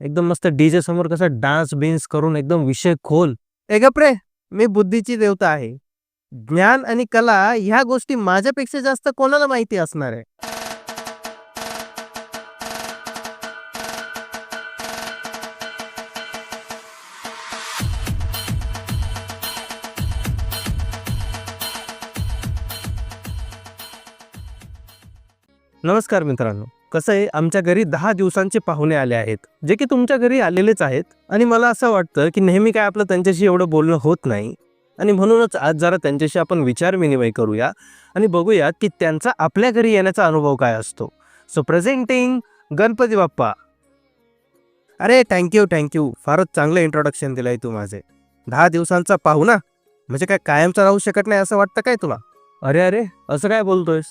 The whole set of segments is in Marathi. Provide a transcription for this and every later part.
एकदम मस्त डीजे समोर कसं डान्स बिन्स करून एकदम विषय खोल. ए मी बुद्धीची देवता आहे. ज्ञान आणि कला ह्या गोष्टी माझ्यापेक्षा जास्त कोणाला माहिती असणार आहे? नमस्कार मित्रांनो. कसं आहे आमच्या घरी दहा दिवसांचे पाहुणे आले आहेत जे की तुमच्या घरी आलेलेच आहेत. आणि मला असं वाटतं की नेहमी काय आपलं त्यांच्याशी एवढं बोलणं होत नाही. आणि म्हणूनच आज जरा त्यांच्याशी आपण विचार विनिमय करूया आणि बघूया की त्यांचा आपल्या घरी येण्याचा अनुभव काय असतो. So presenting Ganpati Bappa. अरे थँक्यू थँक्यू फारच चांगलं इंट्रोडक्शन दिलं आहे तू माझे. दहा दिवसांचा पाहुणा? म्हणजे काय कायमचा राहू शकत नाही असं वाटतं काय तुला? अरे अरे असं काय बोलतोयस?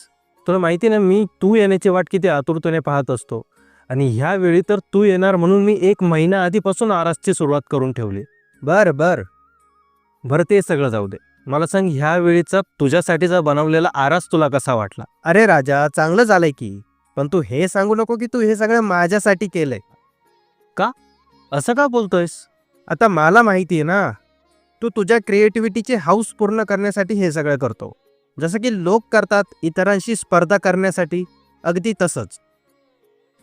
तुला माहिती ना मी तू येण्याची वाट किती आतुरतेने पाहत असतो. आणि ह्या वेळी तर तू येणार म्हणून मी एक महिना आधीपासून आरासची सुरुवात करून ठेवली. बर बर. बरं ते सगळं जाऊ दे. मला सांग ह्या वेळीचा तुझ्यासाठीचा बनवलेला आरास तुला कसा वाटला? अरे राजा चांगलं झालंय की. पण तू हे सांगू नको की तू हे सगळं माझ्यासाठी केलंय. असं का बोलतोयस? आता मला माहिती आहे ना तू तुझ्या क्रिएटिव्हिटीचे हाऊस पूर्ण करण्यासाठी हे सगळं करतो. जसं की लोक करतात इतरांशी स्पर्धा करण्यासाठी अगदी तसंच.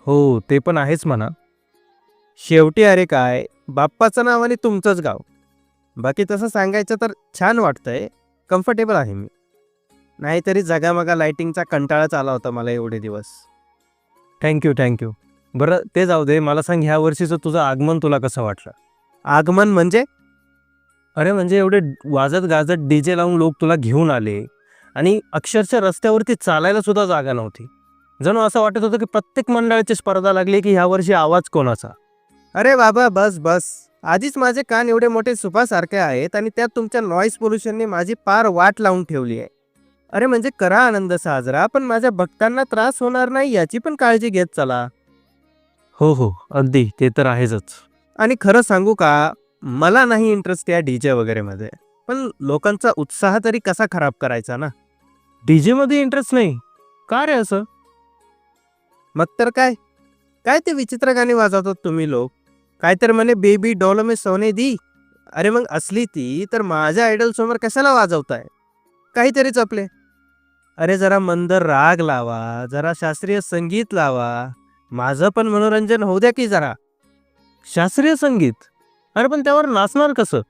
हो ते पण आहेच म्हणा. शेवटी अरे काय बाप्पाचं नाव आणि तुमचंच गाव. बाकी तसं सांगायचं तर छान वाटतंय कम्फर्टेबल आहे मी. नाहीतरी जगामगा लाइटिंगचा कंटाळाच आला होता मला एवढे दिवस. थँक्यू थँक्यू बरं ते जाऊ दे मला सांग ह्या वर्षीचं तुझं आगमन तुला कसं वाटलं? आगमन म्हणजे? अरे म्हणजे एवढे वाजत गाजत डीजे लावून लोक तुला घेऊन आले. आणि अक्षरशः रस्त्यावरती चालायला सुद्धा जागा नव्हती. जणू असं वाटत होतं की प्रत्येक मंडळाची स्पर्धा लागली की ह्या वर्षी आवाज कोणाचा? अरे बाबा बस बस. आधीच माझे कान एवढे मोठे सुपासारखे आहेत आणि त्यात तुमच्या नॉईस पोल्युशनने माझी पार वाट लावून ठेवली आहे. अरे म्हणजे करा आनंद साजरा पण माझ्या भक्तांना त्रास होणार नाही याची पण काळजी घेत चला. हो हो. अगदी. ते तर आहेच आणि खरं सांगू का मला नाही इंटरेस्ट या डीजे वगैरे मध्ये पण लोकांचा उत्साह तरी कसा खराब करायचा ना? डीजे मध्ये इंटरेस्ट नाही. का रे असं? मग तर काय? काय ते विचित्र गाणी वाजवतात तुम्ही लोक? काय तर म्हणे बेबी डॉल में सोने दी. अरे मग असली ती तर माझ्या आयडल समोर कशाला वाजवताय? काहीतरीच आपले अरे जरा मंद राग लावा जरा शास्त्रीय संगीत लावा. माझं पण मनोरंजन होऊ द्या की जरा. शास्त्रीय संगीत? अरे पण त्यावर नाचणार कसं?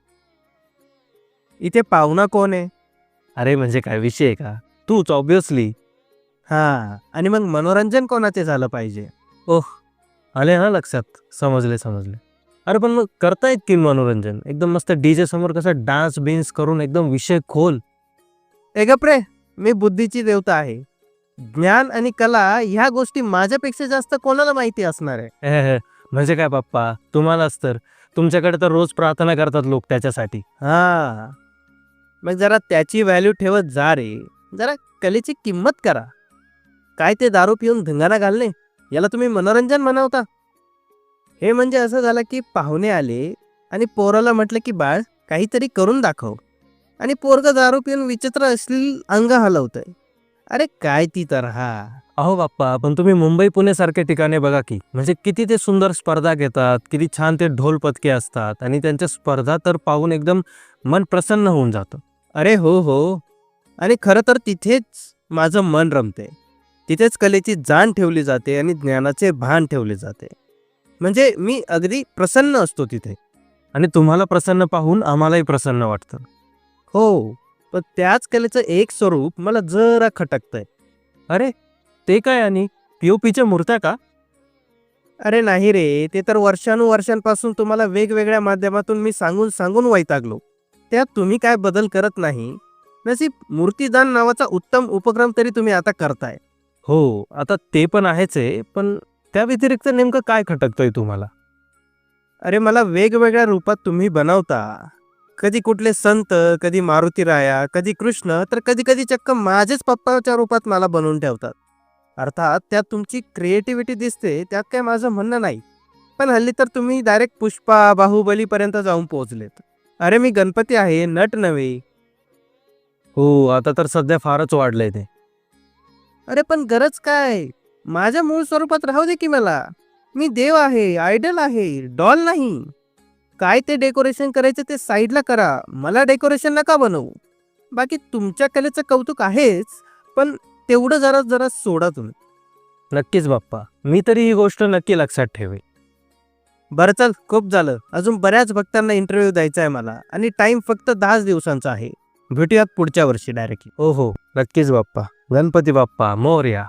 इथे पाहुणा कोण आहे? अरे म्हणजे काय विषय आहे का? तूच ऑब्विसली हा आणि मग मनोरंजन कोणाचे झालं पाहिजे? आले ना लक्षात. समजले समजले. अरे पण मग करतायत की मनोरंजन? एकदम मस्त डीजे समोर कसं डान्स बिन्स करून एकदम विषय खोल. ए गप्रे मी बुद्धीची देवता आहे. ज्ञान आणि कला ह्या गोष्टी माझ्यापेक्षा जास्त कोणाला माहिती असणार आहे? म्हणजे काय बाप्पा तुम्हालाच तर. तुमच्याकडे तर रोज प्रार्थना करतात लोक त्याच्यासाठी. हा. मग जरा त्याची व्हॅल्यू ठेवत जा रे. जरा कलेची किंमत करा. काय ते दारू पिऊन धिंगाणा घालणे? याला तुम्ही मनोरंजन म्हणवता. हे म्हणजे असं झालं की पाहुणे आले आणि पोराला म्हटलं की बाळ काहीतरी करून दाखव. आणि पोरग दारू पिऊन विचित्र असलेली अंग हलवतंय. अरे काय ती तर हा. अहो बाप्पा पण तुम्ही मुंबई पुणे सारख्या ठिकाणी बघा की. म्हणजे किती ते सुंदर स्पर्धा घेतात किती छान ते ढोल पथके असतात आणि त्यांच्या स्पर्धा तर पाहून एकदम मन प्रसन्न होऊन जातं. अरे हो हो. आणि खरं तर तिथेच माझं मन रमते तिथेच कलेची जाण ठेवली जाते आणि ज्ञानाचे भान ठेवले जाते. म्हणजे मी अगदी प्रसन्न असतो तिथे. आणि तुम्हाला प्रसन्न पाहून आम्हालाही प्रसन्न वाटतं. हो पण त्याच कलेचं एक स्वरूप मला जरा खटकतंय. अरे ते काय आणि? पीओपीच्या मूर्त्या का? अरे नाही रे ते तर वर्षानुवर्षांपासून तुम्हाला वेगवेगळ्या माध्यमातून मी सांगून सांगून वैतागलो. त्यात तुम्ही काय बदल करत नाही. नसीब मूर्तीदान नावाचा उत्तम उपक्रम तरी तुम्ही आता करताय. हो आता ते पण आहेच आहे पण त्या व्यतिरिक्त नेमकं काय खटकतंय तुम्हाला? अरे मला वेगवेगळ्या रूपात तुम्ही बनवता. कधी कुठले संत कधी मारुती राया कधी कृष्ण तर कधी कधी चक्क माझेच पप्पाच्या रूपात मला बनवून ठेवतात. अर्थात त्यात तुमची क्रिएटिव्हिटी दिसते त्यात काय माझं म्हणणं नाही. पण हल्ली तर तुम्ही डायरेक्ट पुष्पा बाहुबलीपर्यंत जाऊन पोहोचलेत. अरे मी गणपती आहे नट नव्हे हो आता तर सध्या फारच वाढलंय ते. अरे पण गरज काय? माझ्या मूळ स्वरूपात राहू दे की मला. मी देव आहे आयडल आहे डॉल नाही. काय ते डेकोरेशन करायचं ते साईडला करा. मला डेकोरेशन नका बनवू. बाकी तुमच्या कलेचं कौतुक आहेच पण तेवढं जरा जरा सोडा तुम्ही. नक्कीच बाप्पा. मी तरी ही गोष्ट नक्की लक्षात ठेवेल. बरं चल खूप झालं. अजून बऱ्याच भक्तांना इंटरव्ह्यू द्यायचा आहे मला. आणि टाइम फक्त दहाच दिवसांचा आहे. भेटूयात पुढच्या वर्षी डायरेक्टली हो हो. नक्कीच बाप्पा. गणपती बाप्पा मोर्या.